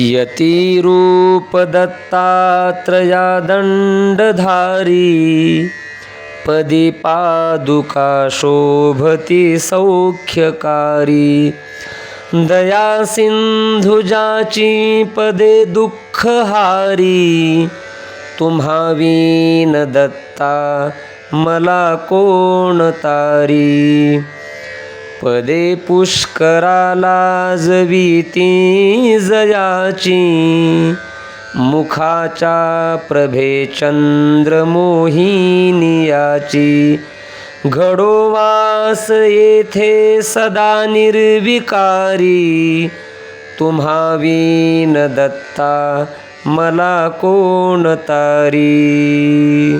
यतिरूपदत्तात्रया दण्डधारी पदी पादुका शोभती सौख्यकारी दया सिंधुजाची पदे दुःखहारी तुम्हावीन दत्ता मला कोण तारी पदे पुष्कराला जवीती जयाची. मुखाच्या प्रभे चंद्रमोहिनियाची. घडोवास येथे सदा निर्विकारी. तुम्हा विन दत्ता मला कोण तारी?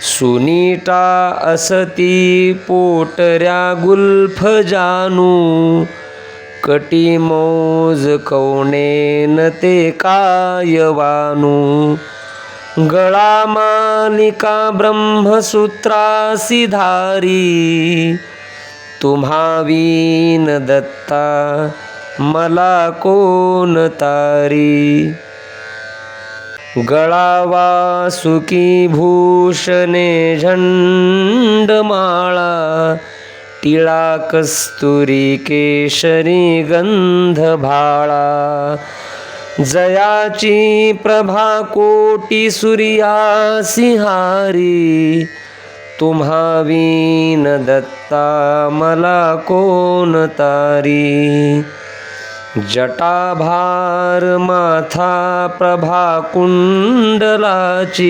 सुनीटा असती पोटऱ्या गुल्फ जानू. कटी मौज कौणेन ते कायवानू. गळा मालिका ब्रह्मसूत्रासी धारी तुम्हावीन दत्ता मला कोण तारी? गळावा वासुकी भूषणे झंडमाळा टिळा कस्तुरी केशरी गंध भाळा. जयाची प्रभा कोटी सूर्या सिंहारी तुम्हावीन दत्ता मला कोण तारी? जटाभार माथा प्रभा कुंडलाची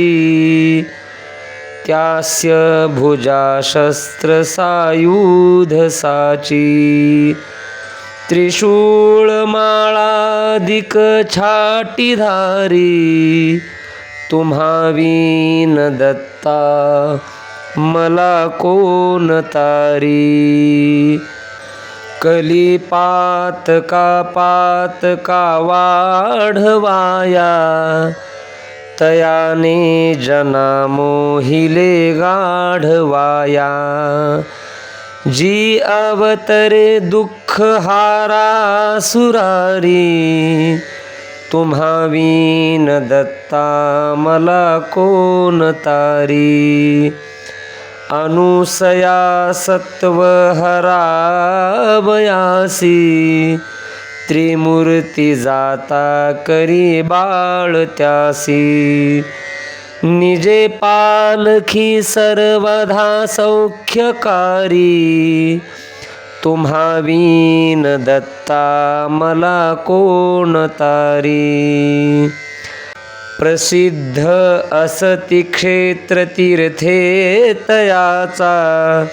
त्यास्य भुजा शस्त्र सायुध साची त्रिशूळ छाटीधारी तुम्हा दत्ता मला कोण तारी? कलिपात का पात का वाढवाया? तयाने जना मोहिले गाढवाया. जी अवतरे दुःख हारा सुरारी तुम्हावीन दत्ता मला कोण तारी? अनुसया सत्व हरावयासी त्रिमूर्ती जाता करी बाळ त्यासी। निजे पालखी सर्वधा सौख्यकारी तुम्हा दत्ता मला कोण तारी? प्रसिद्ध असती क्षेत्र तीर्थे तयाचा.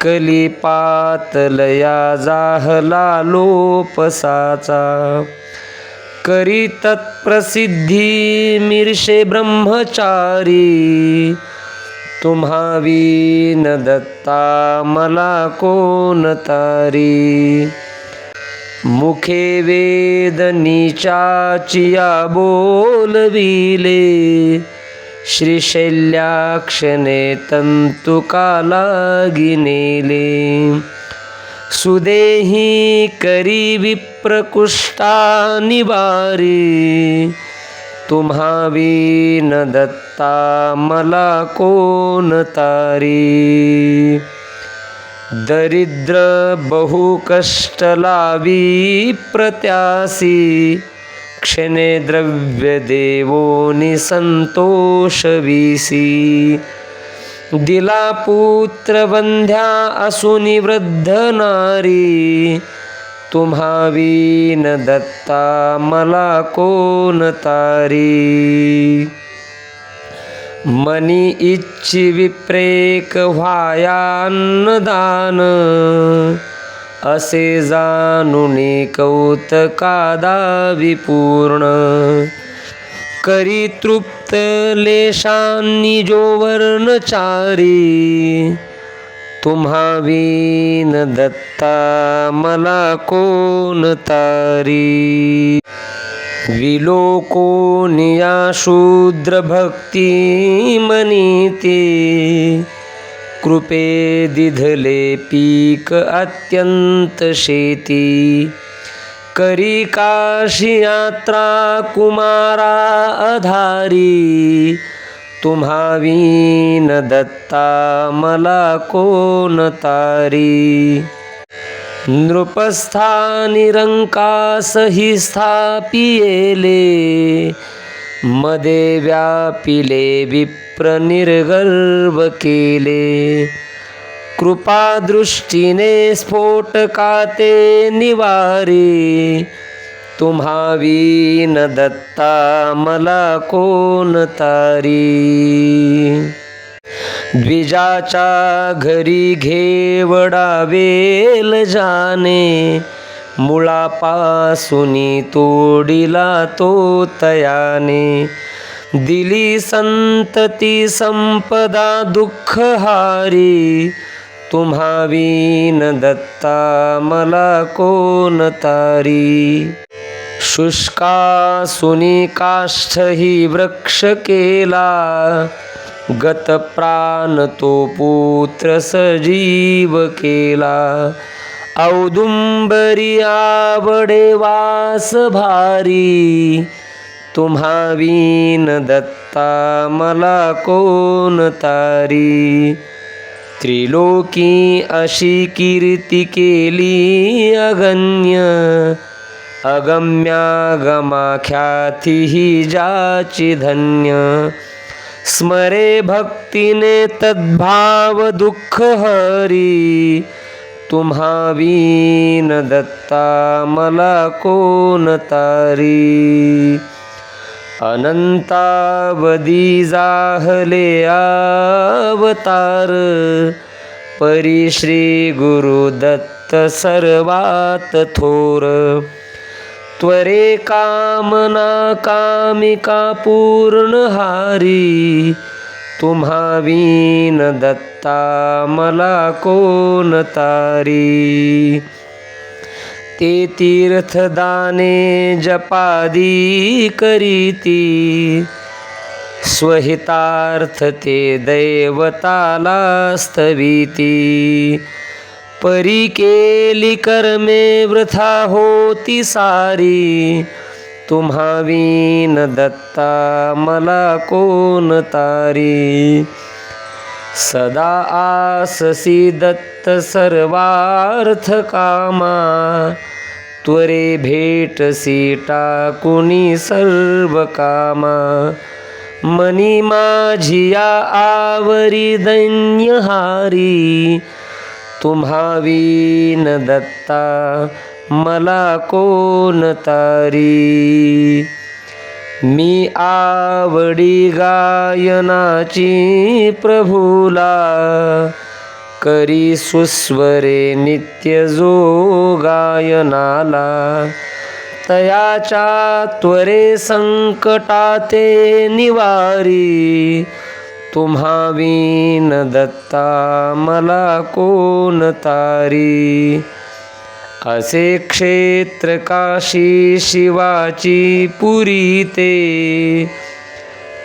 कलिपातलया जाहला लोपसाचा. करी तत्प्रसिद्धी मिरशे ब्रह्मचारी. तुम्हावी न दत्ता मला कोण तारी? मुखे वेद नीचाचिया बोलविले श्रीशैल्याक्षणे तंतुकालागिनेले सुदेही करी विप्रकुष्टा निवारी तुम्हावी न दत्ता मला कोण तारी? दरिद्र बहुकष्ट लावी प्रत्यासी क्षणे द्रव्य देवो निसंतोष विसी दिला पुत्र बंध्या असुनी वृद्ध नारी तुम्हावी न दत्ता मला कोण तारी? मनी इच्छी विप्रेक व्हायान्नदान असे जाणुनी कौतकादा विपूर्ण करी तृप्त लेशांनी जोवर्णचारी तुम्हा दत्ता मला कोण तारी? विलोकोनिया शूद्र कृपे दिधले पीक अत्यंत शेती। करी काशी यात्रा कुमारा अधारी। तुम्हावीन दत्ता मला कोण तारी? नृपस्थानी रंकासही स्थापियेले मध्ये व्यापिले विप्र निर्गर्भ केले कृपादृष्टीने स्फोटकाते निवारी तुम्हा न दत्ता मला कोण तारी द्विजाच्या घरी घेवडावेल जाणे. मुळापासूनी तोडिला तो तयाने. दिली संतती संपदा दुःख हारी तुम्हा दत्ता मला कोण तारी? शुष्कासुनी काष्ठही वृक्ष केला. गत प्राण तो पुत्र सजीव केला. औदुंबरी आवडे वास भारी. तुम्हावीन दत्ता मला कोण तारी? त्रिलोकी अशी कीर्ती केली अगण्य. अगम्यागमाख्याती ही जाची धन्य. स्मरे भक्तीने तद्भाव दुःख हरी. तुम्हा वीन दत्ता मला कोण तारी? अनंतावधी जाहले अवतार. परी श्री गुरुदत्त सर्वात थोर. त्वरे कामना कामिका पूर्ण हारी. तुम्हा दत्ता मला कोण तारी? ते तीर्थदाने जपादी करीती. स्वहितार्थ ते दैवताला स्तविती परी केली कर्मे वृथा होती सारी. तुम्हावीन दत्ता मला कोण तारी? सदा आससी दत्त सर्वार्थ कामा. त्वरे भेटसी टाकुनी सर्व कामा. मनी माझिया आवरी दैन्यहारी. तुम्हावीन दत्ता मला कोण तारी? मी आवडी गायनाची प्रभूला करी सुस्वरे नित्य जो गायनाला. तयाच्या त्वरे संकटाते निवारी तुम्हा विन दत्ता मला कोण तारी? असे क्षेत्र काशी शिवाची पुरी ते.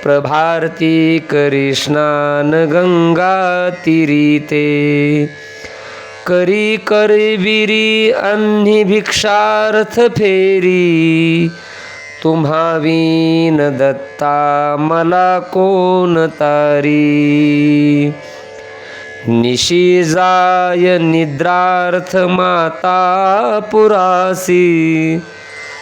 प्रभारती करी स्नान गंगा तिरीते करी करविरी अन्नी भिक्षार्थ फेरी. तुम्हावीन दत्ता मला कोण तारी? निशी जाय निद्रार्थ माता पुरासी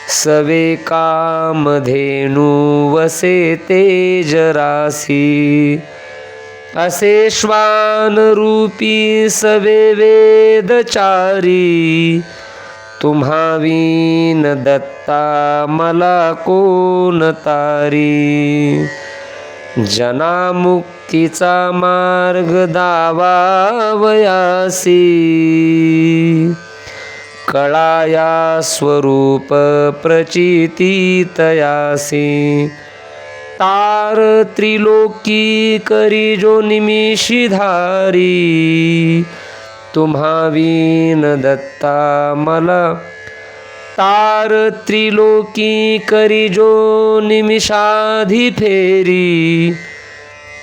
सवे कामधेनू वसे तेजरासी। असे श्वान रूपी सवे वेदचारी तुम्हावीन दत्ता मला कोण तारी? जनामुक्तीचा मार्ग दावावयासी. कळाया स्वरूप प्रचिती तयासी. तार त्रिलोकी करी जो निमिषी धारी. तुम्हावीन दत्ता मला तार त्रिलोकी करी जो निमिषाधी फेरी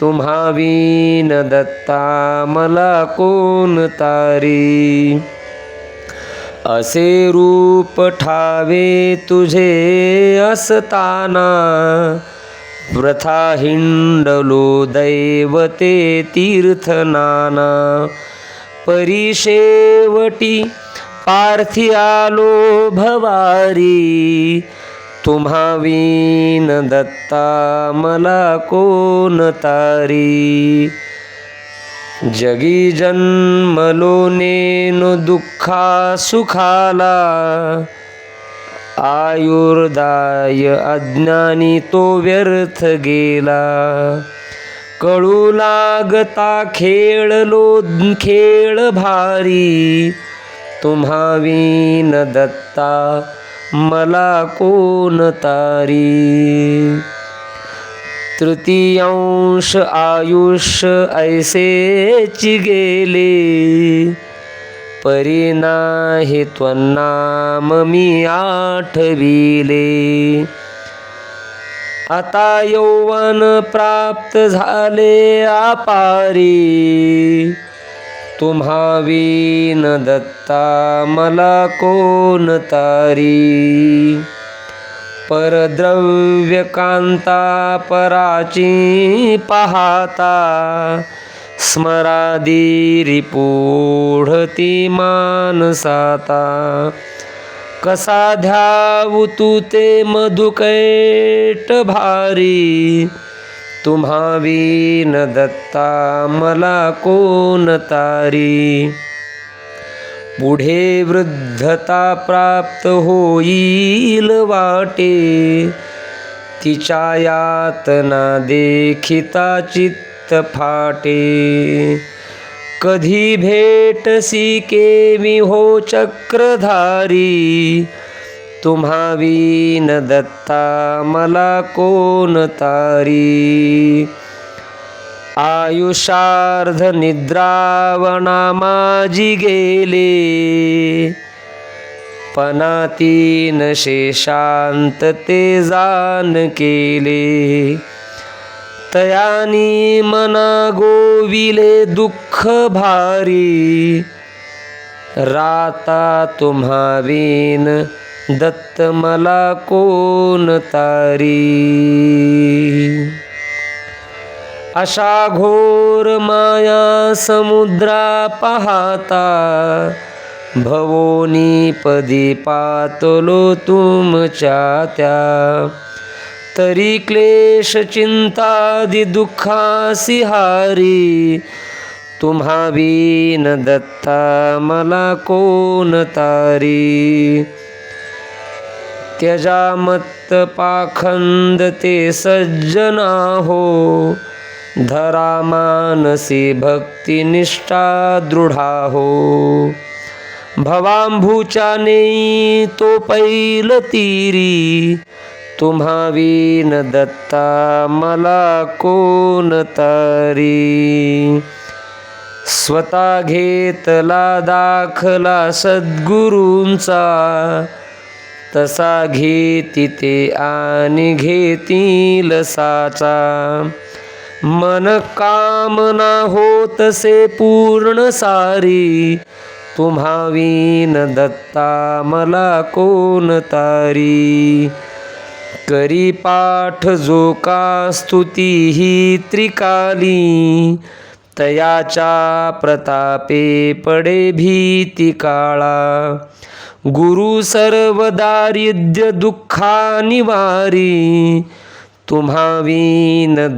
तुम्हावीन दत्ता मला कोण तारी? असे रूप ठावे तुझे असताना। प्रथा हिंडलो दैवते तीर्थनाना परिशेवटी पार्थी आलो भवारी. तुम्हा दत्ता मला कोण तारी? जगी जन्मलो दुःखा सुखाला. आयुर्दाय अज्ञानी तो व्यर्थ गेला. कळू लागता खेळलो खेळ भारी. तुम्हावीन दत्ता मला कोण तारी? तृतीयांश आयुष्य ऐसेची गेले. परिनाही त्वन्नाम मी आठविले. आता यौवन प्राप्त झाले आपारी. तुम्हा विन दत्ता मला कोण तारी? परद्रव्य कांता पराची पाहता स्मरादी रिपूढती मानसाता कसा ध्यावू तू ते मधुकैट भारी? तुम्हा न दत्ता मला कोण तारी? पुढे वृद्धता प्राप्त होईल वाटे. तिच्या यातना देखिता चित्त फाटे. कधी भेटसी केवी हो चक्रधारी? तुम्हावीन दत्ता मला कोण तारी? आयुषार्ध निद्रावणा माझी गेले. पनातीन शेषांत ते जान केले. तयानी मना गोविले दुःख भारी. राता तुम्हा विन दत्त मला कोण तारी? अशा घोर माया समुद्रा पाहता भवोनी पदी पातलो तुमच्या त्या. तरी क्लेश चिंतादि दुःखासी हारी। तुम्हा बीन दत्ता मला कोण तारी? त्यजा मत्त पाखंद ते सज्जना हो धरा मानसी भक्ती निष्ठा दृढा हो। भवांभूच्या नेई तो पैल तीरी। तुम्हावी न दत्ता मला कोण तारी? स्वतः घेतला दाखला सद्गुरूंचा तसा घेती ते आणि घेतील साचा. मन कामना होतसे पूर्ण सारी तुम्हावीन दत्ता मला कोण तारी? करी पाठ जो का स्तुती ही त्रिकाली तयाच्या प्रतापे पडे भीती काळा. गुरु सर्व दारिद्र्य दुःखा निवारी तुम्हा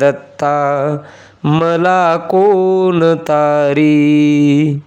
दत्ता मला कोण तारी?